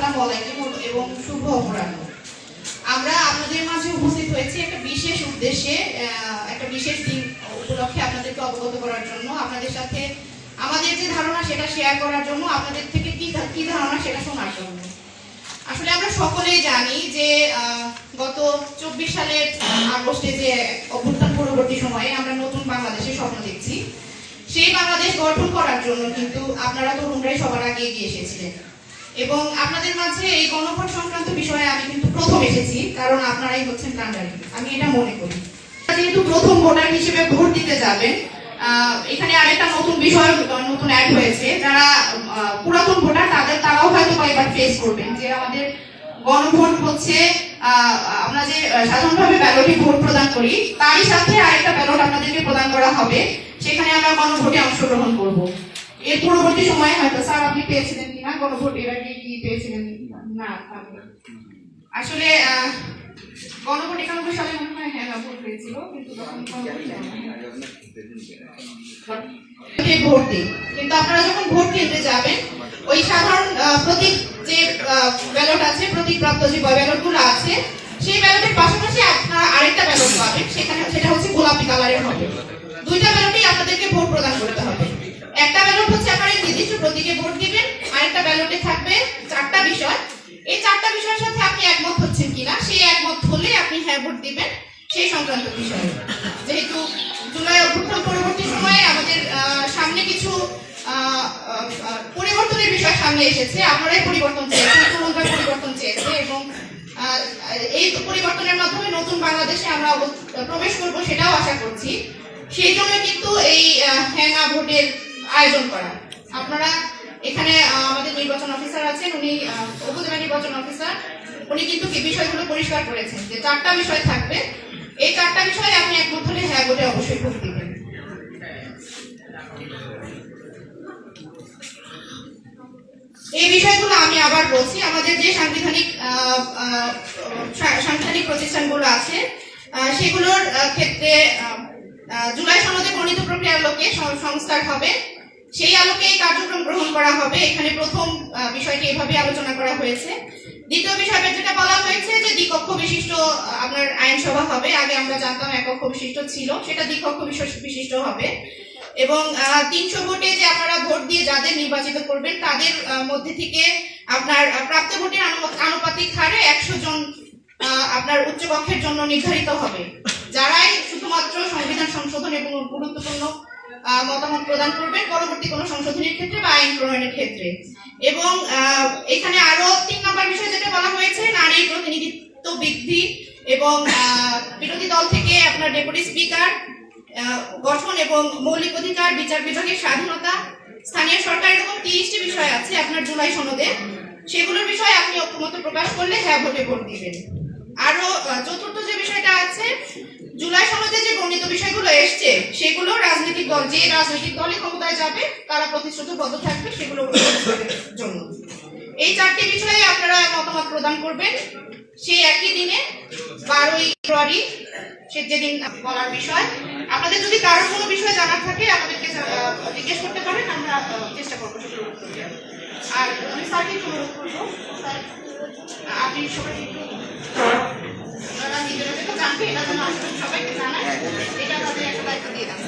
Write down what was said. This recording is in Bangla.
নেতৃবৃন্দ আলাইকুম এবং শুভ অপরাহ্ন। আমরা আপনাদের মাঝে উপস্থিত হয়েছি একটা বিশেষ উদ্দেশ্যে একটা বিশেষ দিন উপলক্ষে আপনাদেরকে অবগত করার জন্য। আপনাদের সাথে আমাদের যে ধারণা, সেটা শেয়ার করার জন্য আপনাদের থেকে কি কি ধারণা, সেটা শোনার জন্য। আসলে আমরা সকলেই জানি যে গত চব্বিশ সালের আগস্টে যে অভ্যুত্থান পরবর্তী সময়ে আমরা নতুন বাংলাদেশের স্বপ্ন দেখছি। সেই বাংলাদেশ গঠন করার জন্য কিন্তু আপনারা তরুণরাই সবার আগে এগিয়ে এসেছিলেন। এবং আপনাদের মাঝে এই গণভোট সংক্রান্ত বিষয়ে আমি কিন্তু প্রথম এসেছি, কারণ আপনারাই হচ্ছেন কান্ডারি আমি এটা মনে করি। যেহেতু প্রথম ভোটার হিসেবে ভোট দিতে যাবেন এখানে আরেকটা নতুন বিষয় নতুন অ্যাড হয়েছে। যারা পুরাতন ভোটার, তাদের, তারাও হয়তো কয়েকবার ফেস করবেন যে আমাদের গণভোট হচ্ছে আমরা যে সাধারণভাবে ব্যালটে ভোট প্রদান করি, তারই সাথে আরেকটা ব্যালট আপনাদেরকে প্রদান করা হবে। সেখানে আমরা গণভোটে অংশগ্রহণ করব। এর পরবর্তী সময়ে হয়তো স্যার আপনি পেয়েছিলেন কিনা গণভোট এর আগে কি আসলে গণভোট একানব্বই মনে হয় হ্যাঁ ভোট হয়েছিল, কিন্তু দিই। কিন্তু আপনারা যখন ভোট দিতে যাবেন, ওই সাধারণ প্রতীক যে ব্যালট আছে, প্রতীকপ্রাপ্ত যে ব্যালটগুলো আছে, সেই ব্যালটের পাশাপাশি আপনারা আরেকটা ব্যালট পাবেন, সেখানে, সেটা হচ্ছে গোলাপি কালারের হবে। দুইটা ব্যালটেই আপনাদেরকে ভোট প্রদান করতে হবে একটা ব্যালট হচ্ছে আপনারা এই নির্দিষ্ট প্রতীকে ভোট দিবেন আরেকটা ব্যালটে থাকবে চারটা বিষয়। এই চারটা বিষয়ের সাথে আপনি একমত হচ্ছেন কিনা, সেই একমত হলে আপনি হ্যাঁ ভোট দিবেন সেই সংক্রান্ত বিষয়ে। যেহেতু জুলাই অভ্যুত্থান পরবর্তী সময়ে আমাদের সামনে কিছু পরিবর্তনের বিষয় সামনে এসেছে আপনারাই পরিবর্তন চেয়েছেন তরুণরা পরিবর্তন চেয়েছে এবং এই পরিবর্তনের মাধ্যমে নতুন বাংলাদেশে আমরা প্রবেশ করব সেটাও আশা করছি। সেই জন্য কিন্তু এই হ্যাঁ না ভোটের আয়োজন করা। আপনারা এখানে আমাদের নির্বাচন অফিসার আছেন, উনি উপজেলা নির্বাচন অফিসার। উনি কিন্তু বিষয়গুলো পরিষ্কার করেছেন, যে চারটা বিষয় থাকবে। এই চারটা বিষয়ে আপনি একমত হলে হ্যাঁ ভোটে অবশ্যই ভোট দিবেন। এই বিষয়গুলো আমি আবার বলছি, আমাদের যে সাংবিধানিক সাংবিধানিক প্রতিষ্ঠানগুলো আছে সেগুলোর ক্ষেত্রে জুলাই সনদে বর্ণিত প্রক্রিয়ার লোকে সংস্কার হবে। সেই আলোকে কার্যক্রম গ্রহণ করা হবে। এখানে প্রথম বিষয়টি এভাবে আলোচনা করা হয়েছে। দ্বিতীয় বিষয় যেটা বলা হয়েছে যে দ্বিকক্ষ বিশিষ্ট আপনার আইনসভা হবে। আগে আমরা জানতাম একক্ষ বিশিষ্ট ছিল, সেটা দ্বিকক্ষ বিশিষ্ট- হবে। এবং তিনশো ভোটে যে আপনারা ভোট দিয়ে যাদের নির্বাচিত করবেন, তাদের মধ্যে থেকে আপনার প্রাপ্ত ভোটের আনুপাত- আনুপাতিক হারে একশো জন আপনার উচ্চকক্ষের জন্য নির্ধারিত হবে। যারাই শুধুমাত্র সংবিধান সংশোধন এবং গুরুত্বপূর্ণ মতামত প্রদান করবেন পরবর্তী কোনো সংশোধনের ক্ষেত্রে বা আইন প্রণয়নের ক্ষেত্রে। এবং এখানে আরও তিন নম্বর বিষয় যেটা বলা হয়েছে, নারী প্রতিনিধিত্ব বৃদ্ধি এবং বিরোধী দল থেকে আপনার ডেপুটি স্পিকার গঠন এবং মৌলিক অধিকার, বিচার বিভাগের স্বাধীনতা, স্থানীয় সরকার এরকম তিরিশটি বিষয় আছে আপনার জুলাই সনদে। সেগুলোর বিষয়ে আপনি ঐক্যমত প্রকাশ করলে হ্যাঁ ভোটে ভোট দিবেন। আরও চতুর্থ যে বিষয়টা আছে, জুলাই সনদে যে বর্ণিত বিষয়গুলো এসছে, সেগুলো রাজনৈতিক দল যে রাজনৈতিক দলই ক্ষমতায় যাবে, তারা প্রতিশ্রুতিবদ্ধ থাকবে, সেগুলো জন্য। এই চারটি বিষয়ে আপনারা মতামত প্রদান করবেন। সেই একই দিনে, বারোই ফেব্রুয়ারি, সে যেদিন বলার বিষয়। আপনাদের যদি কারোর কোনো বিষয় জানার থাকে আমাদেরকে জিজ্ঞেস করতে পারেন, আমরা চেষ্টা করব। আর আমি স্যারকে একটু অনুরোধ করব, স্যার, আপনি সবাই একটু নিজেরা যেটা জানবে এটা যেন সবাইকে জানায়, এটা তাদের একটা দায়িত্ব দিয়ে দেন